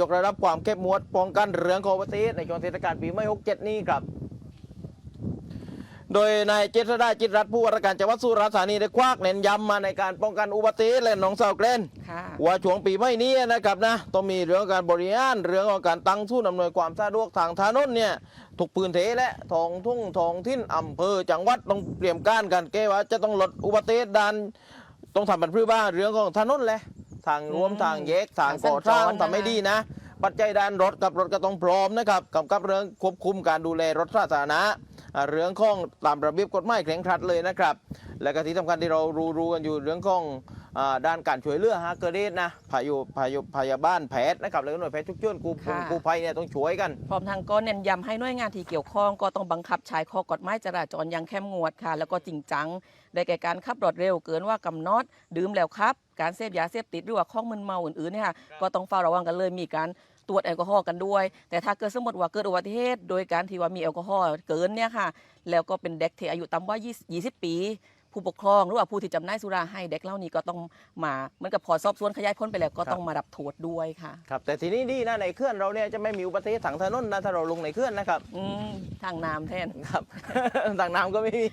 ยกระดับความเข้มงวดป้องกันเรื่องของอุบัติเหตุในช่วงเทศกาลปีใหม่67 นี้ครับ โดยนายเจษดาจิตรัตน์ผู้ว่าราชการจังหวัดสุราษฎร์ธานีได้ควักเน้นย้ำมาในการป้องกันอุบัติเหตุและหนองสาวเกรนค่ะว่าช่วงปีใหม่นี้นะครับนะต้องมีเรื่องการบริหารเรื่องของการตั้งศูนย์อำนวยความสะดวกทางถนนเนี่ยทุกพื้นที่และท้องทุ่งท้องทิ้นอำเภอจังหวัดต้องเตรียมการกันแก้ว่าจะต้องลดอุบัติเหตุด้านต้องทำบันพื้บ้านเรื่องของถนนแหละ ทางรวมอืมทางแยกทางทางเส้นก่อสร้างจรนะคะทำไม่ดีนะ ปัจจัยด้านรถกับรถก็ต้องพร้อมนะครับกับกับเรื่องควบคุมการดูแลรถสาธารณะอ่าเรื่องของตามระเบียบกฎหมายเคร่งครัดเลยนะครับ และก็ที่สำคัญที่เรารู้รู้กันอยู่เรื่องของอาด้านการช่วยเหลือฮะเกิดเหตุนะพายุพายุพยาบ้านแพทย์นะครับแล้วก็หน่วยแพทย์ทุกช่วยกูค่ะกู้ภัยเนี่ยต้องช่วยกัน พร้อมทางก็เน้นย้ำให้หน่วยงานที่เกี่ยวข้องก็ต้องบังคับใช้ข้อกฎหมายจราจรอย่างเข้มงวดค่ะ แล้วก็จริงจังได้แก่การขับรถเร็วเกินว่ากำหนดดื่มแล้วครับ การเสพยาเสพติดหรือว่าข้องมึนเมาอื่นๆเนี่ยค่ะก็ต้องเฝ้าระวังกันเลยมีการตรวจแอลกอฮอล์กันด้วย แต่ถ้าเกิดสมมติว่าเกิดอุบัติเหตุโดยการที่ว่ามีแอลกอฮอล์เกินเนี่ยค่ะ แล้วก็เป็นเด็กที่อายุต่ำกว่า 20 20ปี ผู้ปกครองหรือว่าผู้ที่จำหน่ายสุราให้เด็กเหล่านี้ก็ต้องมาเหมือนกับพอสอบสวนขยายผลไปแล้วก็ต้องมารับโทษด้วยค่ะครับแต่ทีนี้ดีนะในเคลื่อนเราเนี่ยจะไม่มีอุบัติเหตุทางถนนนะถ้าเราลงในเคลื่อนนะครับอืมทางน้ำแทนครับ ทางน้ำก็ไม่มี